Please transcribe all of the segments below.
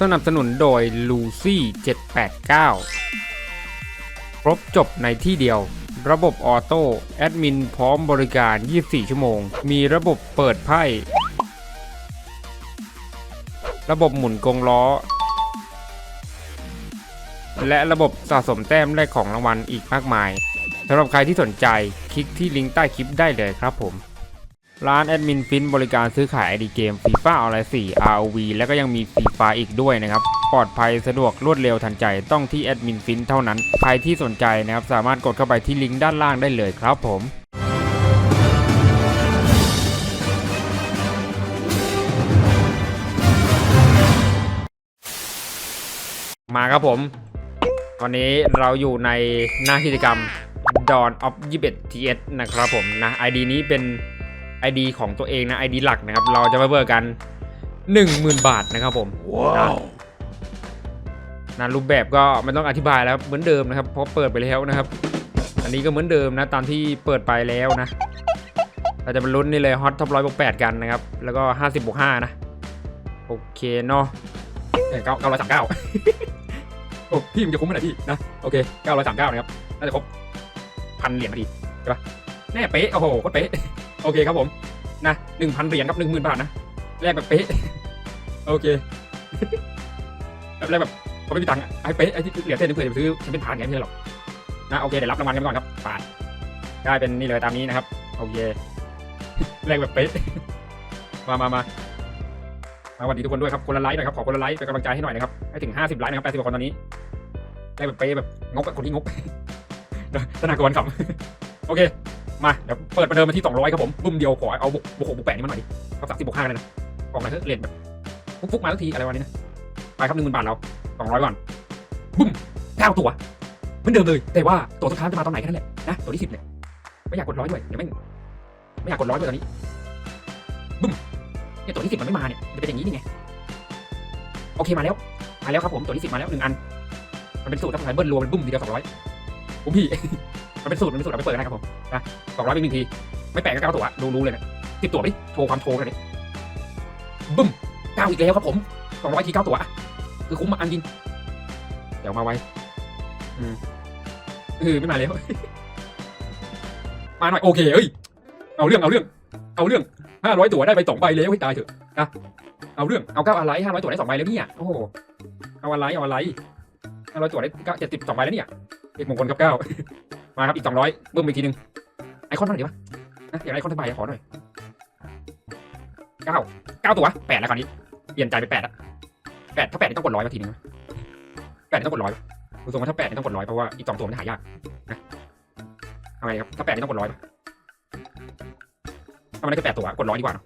สนับสนุนโดยลูซี่789 ครบจบในที่เดียว ระบบออโต้ แอดมินพร้อมบริการ 24 ชั่วโมง มีระบบเปิดไพ่ ระบบหมุนกงล้อ และระบบสะสมแต้มแลกของรางวัลอีกมากมายสำหรับใครที่สนใจ คลิกที่ลิงก์ใต้คลิปได้เลยครับผม ร้านแอดมินฟินบริการซื้อขายไอดีเกมฟีฟ่าออนไลน์4 ROV และก็ยังมีฟรีไฟอีกด้วยนะครับ ปลอดภัยสะดวกรวดเร็วทันใจต้องที่แอดมินฟินเท่านั้น ใครที่สนใจนะครับ สามารถกดเข้าไปที่ลิงก์ด้านล่างได้เลยครับผมมาครับผม วันนี้เราอยู่ในหน้ากิจกรรม Dawn of 21 TS นะครับผมนะ ID นี้เป็น ID ของตัวเองนะ ID หลักนะครับ เราจะมาเบิกกัน 10,000 บาทนะครับผมนะนะรูปแบบก็ไม่ต้องอธิบายแล้วเหมือนเดิมนะครับเพราะเปิดไปแล้วนะครับ อันนี้ก็เหมือนเดิมนะตามที่เปิดไปแล้วนะ เราจะมาลุ้นนี่เลยฮอตท็อปร้อยบวกแปดกันนะครับ แล้วก็50บวกห้านะ โอเคเนาะเก้าเก้าร้อยสามเก้าโอ้พี่มันจะคุ้มขนาดพี่นะโอเคเก้าร้อยสามเก้านะครับน่าจะครบพันเหรียญพอดีใช่ปะแน่เป๊ะโอ้โหโคตรเป๊ะโอเคครับผม นะหนึ่งพันเหรียญกับหนึ่งหมื่นบาทนะแลกแบบเป๊ะโอเคแบบแรกแบบเขาไม่มีตังค์ไอ้เป๊ะไอ้ที่เหลือเส้นนึงเพื่อจะซื้อแชมเปี้ยนพาร์ทไงไม่ใช่หรอกนะโอเคเดี๋ยวรับรางวัลกันก่อนครับปาดได้เป็นนี่เลยตามนี้นะครับโอเคแรกแบบเป๊ะมามามามาสวัสดีทุกคนด้วยครับคนละไลค์หน่อยครับขอคนละไลค์เป็นกำลังใจให้หน่อยนะครับให้ถึง50ไลค์นะครับ80กว่าคนตอนนี้ได้แบบเป๊ะแบบงกกับคนที่งกธนากรขับโอเค มาเดี๋ยวเปิดประเดิมมาที่ 200 ครับผมบุ้มเดียวขอเอาบวกบวกหกบวกแปดนี่มาหน่อยดิเอาสามสิบบวกห้ากันเลยนะกล่องไหนเถอะเรียนแบบฟุกๆมาทุกทีอะไรวันนี้นะไปครับหนึ่งหมื่นบาทเราสองร้อยก่อนบุ้มเก้าตัวเหมือนเดิมเลย แต่ว่าตัวสุดท้ายจะมาตอนไหนแค่นั้นแหละนะตัวที่สิบเนี่ยไม่อยากกดร้อยด้วยเดี๋ยวไม่ไม่อยากกดร้อยด้วยตอนนี้บุ้มเนี่ยตัวที่สิบมันไม่มาเนี่ยจะเป็นอย่างนี้นี่ไงโอเคมาแล้วมาแล้วครับผมตัวที่สิบมาแล้วหนึ่งอันมันเป็นสูตรถ้าใช้เบิ้ลรวมเป็นบุ้มทีเดียวสองร้อยผมพี่ มันเป็นสูตรมันเป็นสูตรเอาไปเปิดกันได้ครับผมนะสองร้อยเป็นหนึ่งที ไม่แปลกก็เก้าตัวรู้รู้เลยนะสิบตัวดิโชว์ความโชว์กันดิบึ้มเก้าอีกแล้วครับผมสองร้อยทีเก้าตัวคือคุ้มมากจริงเดี๋ยวมาไว้อืมเออไม่มาแล้วมาหน่อยโอเคเอ้ยเอาเรื่องเอาเรื่อง เอาเรื่องห้าร้อยตัวได้ไปสองใบแล้วให้ตายเถอะนะเอาเรื่องเอาเก้าอะไรห้าร้อยตัวได้สองใบแล้วเนี่ยโอ้โหเอาอะไรเอาอะไรห้าร้อยตัวได้เก้าเจ็ดสิบสองใบแล้วเนี่ยเอกมงคลครับเก้า มาครับอีกสองร้อยบึ้มอีกทีหนึงไอคอนเท่าไหร่ดีวะนะอยากได้คอนเทนต์ใบขอหน่อยเก้าเก้าตัวแปดแล้วคราวนี้เปลี่ยนใจไปแปดอะแปดถ้าแปดนี่ต้องกดร้อยมาทีนึงแปดนี่ต้องกดร้อยดูทรงว่าถ้าแปดนี่ต้องกดร้อยเพราะว่าอีกสองตัวมันหายากนะเอาไงครับถ้าแปดนี่ต้องกดร้อยปะถ้ามันได้แค่แปดตัวกดร้อยดีกว่าเนอะ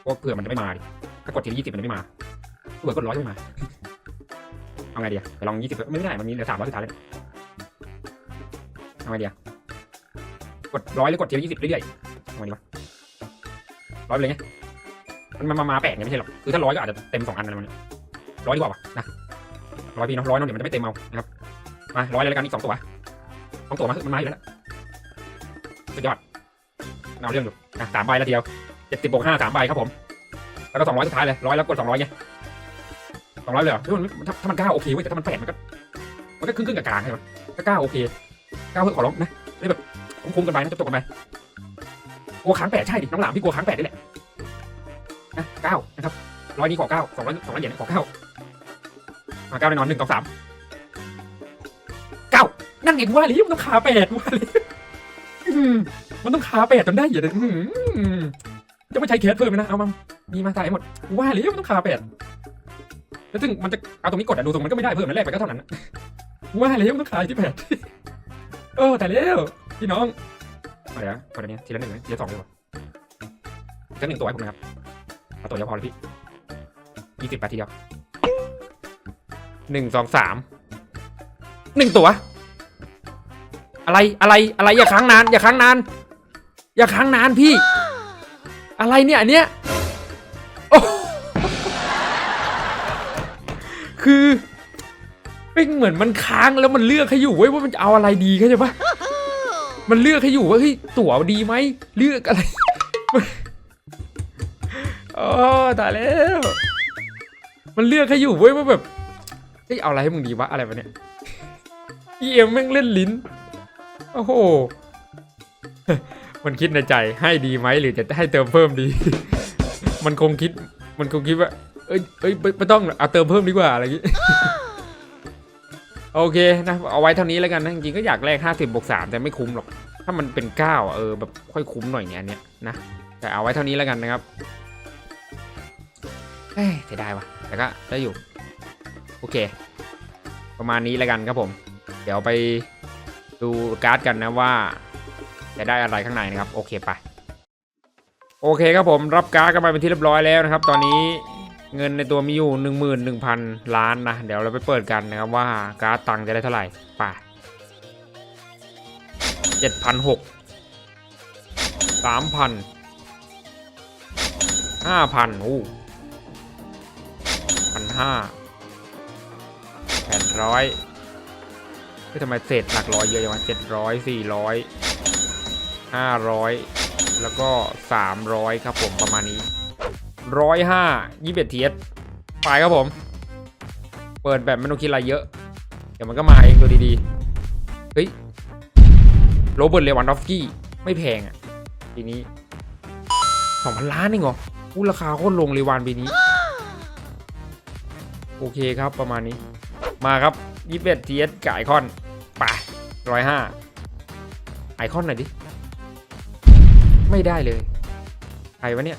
เพราะเผื่อมันจะไม่มาดิถ้ากดทีละยี่สิบมันจะไม่มาเผื่อกดร้อยจะไม่มาเอาไงดีอะลองยี่สิบไม่ได้มันมีเหลือสามร้อยสุดท้ายเลย เอาไงดีอะกดร้อยหรือกดทีละยี่สิบเรื่อยๆทำไมดีวะร้อยไปเลยไงมันมามามาแปดไงไม่ใช่หรอกคือถ้าร้อยก็อาจจะเต็มสองอันอะไรมันร้อยดีกว่าวะนะร้อยพี่เนาะร้อยเนาะเดี๋ยวมันจะไม่เต็มเอานะครับมาร้อยเลยแล้วกันอีกสองตัวสองตัวมามันมาอยู่แล้วสุดยอดเอาเรื่องดูนะสามใบแล้วเดียวเจ็ดสิบบวกห้าสามใบครับผม แล้วก็สองร้อยสุดท้ายเลยร้อยแล้วกดสองร้อยไงสองร้อยเลยเหรอถ้ามันถ้ามันเก้าโอเคเว้ยแต่ถ้ามันแปดมันก็มันก็ครึ่งครึ่งกลางๆใช่ไหมถ้าเก้าโอเค ก้าเพื่อขอร้องนะได้แบบคุ้มๆกันไปนะจบๆกันไปกลัวค้างแปดใช่ดิน้องหลามพี่กลัวค้างแปดนี่แหละนะเก้านะครับร้อยนี้ขอเก้าสองร้อยสองร้อยเหรียญขอเก้ามาเก้าแน่นอนหนึ่งสองสามเก้านั่นไงกูว่าเลยมันต้องขาแปดกูว่าเลยมมันต้องขาแปดจนได้อย่าเลยอืมจะไม่ใช้เคสเพิ่มนะเอามามีมาตายหมดกูว่าเลยมันต้องขาแปดแล้วซึ่งมันจะเอาตรงนี้กดอะดูตรงมันก็ไม่ได้เพิ่มมันแรกไปก็เท่านั้นว่าเลยมันต้องขาที่แปด เออแต่แล้วพี่น้องอาเดี๋ยวกดอันนี้ทีละหนึ่งนะทีละสองดีกว่าทีละหนึ่งตัวให้ผมนะครับเอาตัวเดียวพอเลยพี่ยี่สิบแปดทีเดียวหนึ่งสองสามหนึ่งตัว อะไรอะไรอะไรอย่าค้างนาน อย่าค้างนาน อย่าค้างนานพี่ อะไรเนี่ยอันเนี้ยโอ้คือ เป็นเหมือนมันค้างแล้วมันเลือกให้อยู่เว้ยว่ามันจะเอาอะไรดีเข้าใจปะมันเลือกให้อยู่ว่าเฮ้ยตั๋วดีไหมเลือกอะไรโอ้ตายแล้ว มันเลือกให้อยู่เว้ยว่าแบบเฮ้ยเอาอะไรให้มึงดีวะอะไรวะเนี่ยเอ็มแม่งเล่นลิ้นโอ้โหมันคิดในใจให้ดีไหมหรือจะให้เติมเพิ่มดี มันคงคิด มันคงคิดว่า เอ้ยเอ้ยไม่ไม่ต้องเอาเติมเพิ่มดีกว่าอะไรอย่างงี้ โอเคนะเอาไว้เท่านี้แล้วกันนะจริงๆก็อยากแลก50บวก3แต่ไม่คุ้มหรอก ถ้ามันเป็น9อะเออแบบค่อยคุ้มหน่อยเนี่ยอันเนี้ยนะแต่เอาไว้เท่านี้แล้วกันนะครับเฮ้ยเสียดายว่ะแต่ก็ได้อยู่ โอเค ประมาณนี้แล้วกันครับผม เดี๋ยวไปดูการ์ดกันนะว่า จะได้อะไรข้างในนะครับ โอเคไป โอเคครับผมรับการ์ดกันไปเป็นที่เรียบร้อยแล้วนะครับ ตอนนี้ เงินในตัวมีอยู่หนึ่งหมื่นหนึ่งพันล้านนะ เดี๋ยวเราไปเปิดกันนะครับว่าการ์ดตังค์จะได้เท่าไหร่ไป่ะเจ็ดพันหกสามพันห้าพันโอ้พันห้าแปดร้อยเฮ้ยทำไมเศษหลักร้อยเยอะจังวะเจ็ดร้อยสี่ร้อยห้าร้อยแล้วก็สามร้อยครับผมประมาณนี้ ร้อยห้ายี่สิบเอ็ดทีเอสไปครับผม เปิดแบบไม่ต้องคิดอะไรเยอะ เดี๋ยวมันก็มาเองตัวดีๆ เฮ้ย โรเบิร์ตเลวันดอฟสกี้ ไม่แพงอะ ปีนี้สองพันล้านเองเหรออู้ราคาโคตรลงเลวานปีนี้ โอเคครับประมาณนี้ มาครับยี่สิบเอ็ดทีเอสกับไอคอนไปร้อยห้าไอคอนหน่อยดิ ไม่ได้เลย ใครวะเนี่ย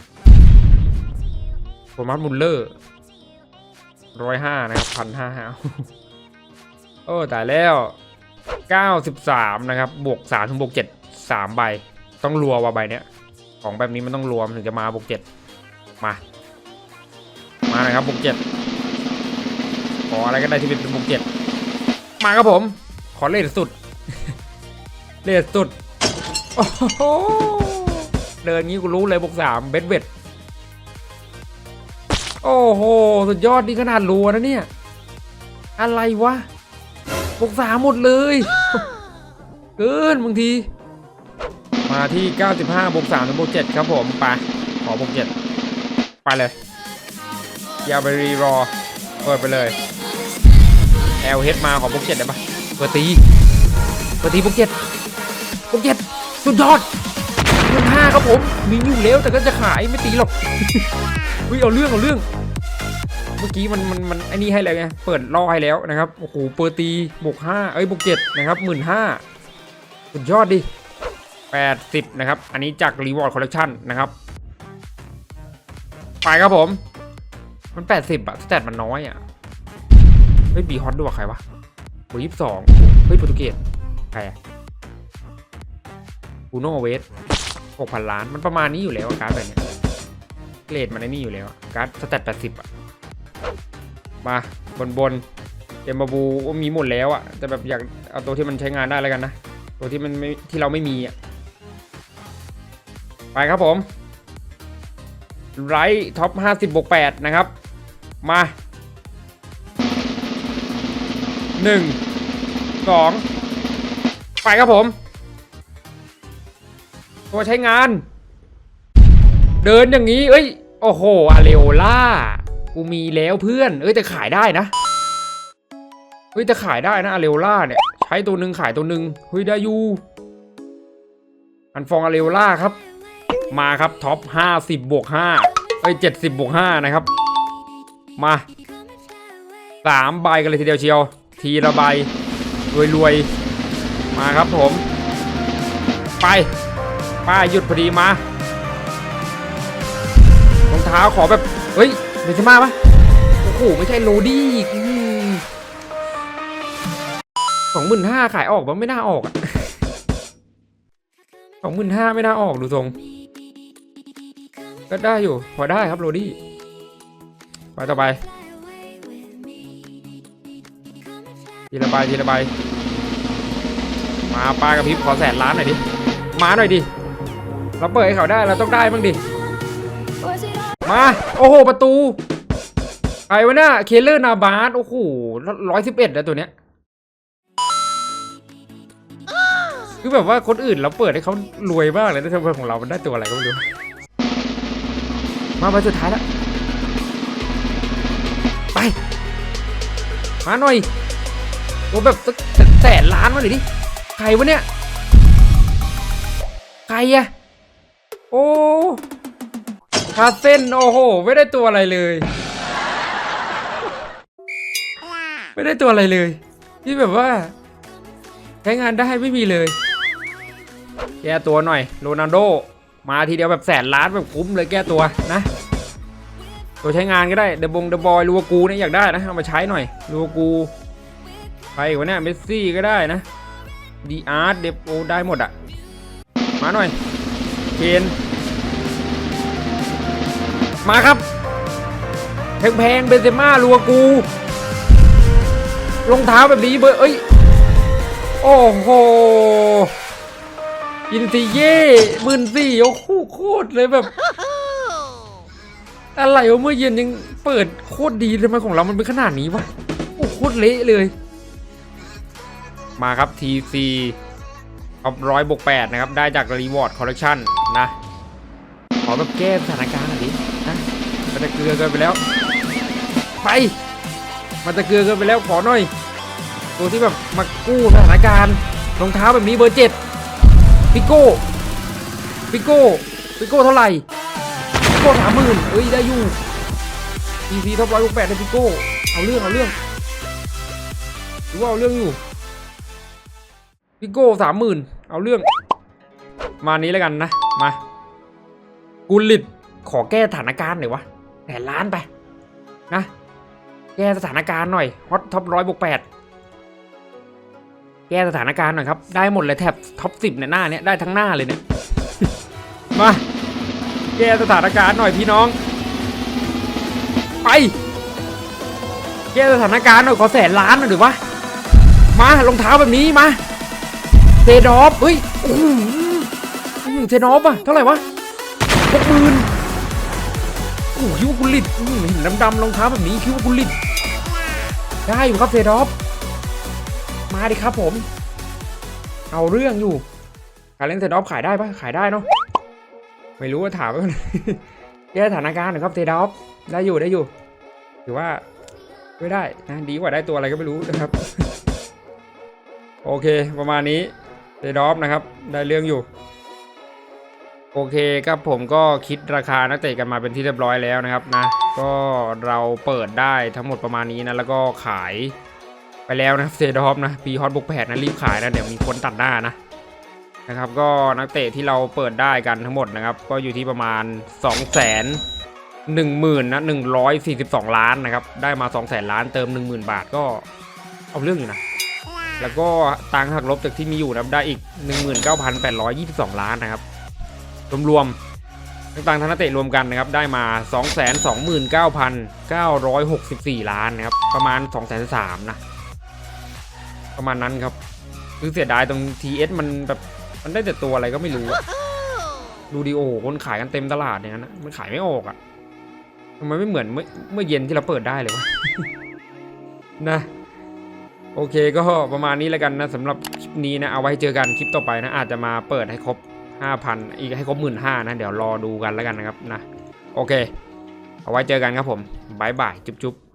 ทมัสมุลเลอร์ร้อยห้านะครับพันห้าห้าโอ้แต่แล้ว93นะครับบวก3ถึงบวก7 3ใบ ต้องรัวว่ะใบเนี้ย ของแบบนี้มันต้องรวมถึงจะมาบวก7มา มาหน่อยครับบวก7ขออะไรก็ได้ที่เป็นบวก7มาครับผม ขอเลทสุด เลทสุด โอ้โหเดินงี้กูรู้เลยบวก3เบ็ดเบ็ด โอ้โห สุดยอดนี่ขนาดรัวนะเนี่ย อะไรวะบกสามหมดเลย เกินบางที มาที่ 95บวก3ถึงบวก7ครับผม ไป ขอบวก7ไปเลย อย่าไปรีรอ เปิดไปเลย LH มาขอบวก7ได้ปะเปิดตี เปิดตีบวก7บวก7สุดยอดเงินห้าครับผม มีอยู่แล้วแต่ก็จะขายไม่ตีหรอก วิเอาเรื่องเอาเรื่อง เมื่อกี้มันมันมันไอ้นี่ให้แล้วไงเปิดล่อให้แล้วนะครับโอ้โหเปิดตีบวกห้าเอ้ยบวกเจ็ดนะครับหมื่นห้าสุดยอดดิแปดสิบนะครับ อันนี้จากรีวอร์ดคอลเลคชันนะครับไปครับผม มันแปดสิบอะสแตทมันน้อยอะเฮ้ยบีฮอตด้วยใครวะบอร์ยี่สิบสองเฮ้ยโปรตุเกสใครอะบูโนเวสหกพันล้านมันประมาณนี้อยู่แล้วการแบบเนี้ย เกรดมันไอ้นี่อยู่แล้วการ์ดสแตทแปดสิบอะมาบนบนเอ็มบาบูก็มีหมดแล้วอะแต่แบบอยากเอาตัวที่มันใช้งานได้แล้วกันนะ ตัวที่มันไม่ที่เราไม่มีอะไปครับผมไรท็อป50บวก8นะครับ มาหนึ่งสองไปครับผม ตัวใช้งาน เดินอย่างนี้ เอ้ย โอ้โหอาเลโอล่า กูมีแล้วเพื่อน เอ้ยแต่ขายได้นะ เฮ้ยแต่ขายได้นะอาเรโอล่าเนี่ย ใช้ตัวหนึ่งขายตัวหนึ่งเฮ้ยได้อยูอันฟองอาเรโอล่าครับ มาครับท็อป50บบวก5เอ้ย70บบวก5นะครับ มาสามใบกันเลยทีเดียวเชียว ทีละใบรวยๆ มาครับผม ไป ป้าหยุดพอดีมา ท้าขอแบบ เฮ้ยเบนจม่าปะโอ้โห ไม่ใช่โรดี้สองหมื่นห้าขายออกปะไม่น่าออกอะสองหมื่นห้าไม่น่าออกดูทรง ก็ได้อยู่ พอได้ครับโรดี้ไปต่อไปทีละใบทีละใบมาปลากระพริบขอแสนล้านหน่อยดิ มาหน่อยดิ เราเปิดให้เขาได้ เราต้องได้บ้างดิ มา โอ้โห ประตูใครวะเนี่ยเคเลอร์นาบาสโอ้โหร้อยสิบเอ็ดแล้วตัวเนี้ยคือแบบว่าคนอื่นเราเปิดให้เขารวยมากเลยแต่ทำไมของเรา มันได้ตัวอะไรก็ไม่รู้ มาใบสุดท้ายแล้ว ไป มาหน่อยตัวแบบสักแสนล้านมาหน่อยดิ ใครวะเนี่ย ใครอะโอ้ คาเส้นโอ้โห ไม่ได้ตัวอะไรเลย ไม่ได้ตัวอะไรเลย ที่แบบว่าใช้งานได้ไม่มีเลย แก้ตัวหน่อยโรนัลโด มาทีเดียวแบบแสนล้านแบบคุ้มเลยแก้ตัวนะ ตัวใช้งานก็ได้เดบงเดบอยลูวกูเนี่ยอยากได้นะเอามาใช้หน่อยลูวกูใครวะเนี่ยเมสซี่ก็ได้นะดีอาร์ตเดบโอได้หมดอะมาหน่อยเคน มาครับแพงๆเบนเซม่าลูวากูรองเท้าแบบนี้เบอร์เอ้ย โอ้โหอินซีเย่หมื่นสี่โอ้โหโคตรเลยแบบ อะไรวะเมื่อเย็นยังเปิดโคตรดีทำไมของเรามันเป็นขนาดนี้วะโอ้โคตรเละเลย มาครับ TC เอาร้อยบวกแปดนะครับ ได้จาก Reward Collection นะ ขอแบบแก้สถานการณ์หน่อยดินะ มันจะเกลือเกินไปแล้ว ไป มันจะเกลือเกินไปแล้วขอหน่อย ตัวที่แบบมากู้สถานการณ์รองเท้าแบบนี้เบอร์เจ็ดพิโก้พิโก้พิโก้เท่าไหร่พิโก้สามหมื่นเอ้ยได้อยู่ทีซีท็อปร้อยแปดได้พิโก้เอาเรื่องเอาเรื่องหรือว่าเอาเรื่องอยู่พิโก้สามหมื่นเอาเรื่อง มานี้แล้วกันนะมากุลิตขอแก้สถานการณ์หน่อยวะ แสนล้านไป นะแก้สถานการณ์หน่อยฮอตท็อปร้อยบวกแปดแก้สถานการณ์หน่อยครับ ได้หมดเลยแทบท็อปสิบเนี่ยหน้าเนี่ยได้ทั้งหน้าเลยเนี่ยมาแก้สถานการณ์หน่อยพี่น้อง ไปแก้สถานการณ์หน่อยขอแสนล้านหน่อยหรือวะมารองเท้าแบบนี้มาเทดอฟเฮ้ยโอ้โหเทดอฟอะเท่าไหร่วะหกหมื่น อ้คิดว่ากุลิตอื้อเห็นดำๆรองเท้าแบบนี้คิดว่ากุลิตได้อยู่ครับเทดอฟมาดิครับผม เอาเรื่องอยู่การเล่นเซดอฟขายได้ปะขายได้เนาะไม่รู้ว่าถามไปก่อนแก้สถานการณ์หน่อยครับเซดอฟได้อยู่ได้อยู่ถือว่าไม่ได้นะดีกว่าได้ตัวอะไรก็ไม่รู้นะครับ โอเคประมาณนี้เซดอฟนะครับ ได้เรื่องอยู่ โอเคครับผมก็คิดราคานักเตะกันมาเป็นที่เรียบร้อยแล้วนะครับนะ ก็เราเปิดได้ทั้งหมดประมาณนี้นะ แล้วก็ขายไปแล้วนะเซดอฟนะปีฮอตบุกแพดนะรีบขายนะ เดี๋ยวมีคนตัดหน้านะนะครับก็นักเตะที่เราเปิดได้กันทั้งหมดนะครับ ก็อยู่ที่ประมาณ 2 0 0 0 0 1 0,000นะ142 ล้านนะครับ ได้มา 2 0 0 0 0 0ล้านเติม 10,000 บาทก็เอาเรื่องอยู่นะ แล้วก็ตังค์หักลบจากที่มีอยู่นะครับได้อีก 19,822 ล้านนะครับ รวมๆต่างๆทั้งนักเตะรวมกันนะครับได้มา 229,964 ล้านนะครับประมาณ 2 3 0 0 0นะประมาณนั้นครับคือเสียดายตรง TS มันแบบมันได้แต่ตัวอะไรก็ไม่รู้ดูดิโอคนขายกันเต็มตลาดอย่างนั้นนะมันขายไม่ออกอะทำไมไม่เหมือนเมื่อเมื่อเย็นที่เราเปิดได้เลยวะนะโอเคก็ประมาณนี้แล้วกันนะสำหรับคลิปนี้นะเอาไว้เจอกันคลิปต่อไปนะอาจจะมาเปิดให้ครบ 5,000 อีกให้ครบ15,000นะ เดี๋ยวรอดูกันแล้วกันนะครับนะ โอเค เอาไว้เจอกันครับผมบายบาย จุ๊บๆ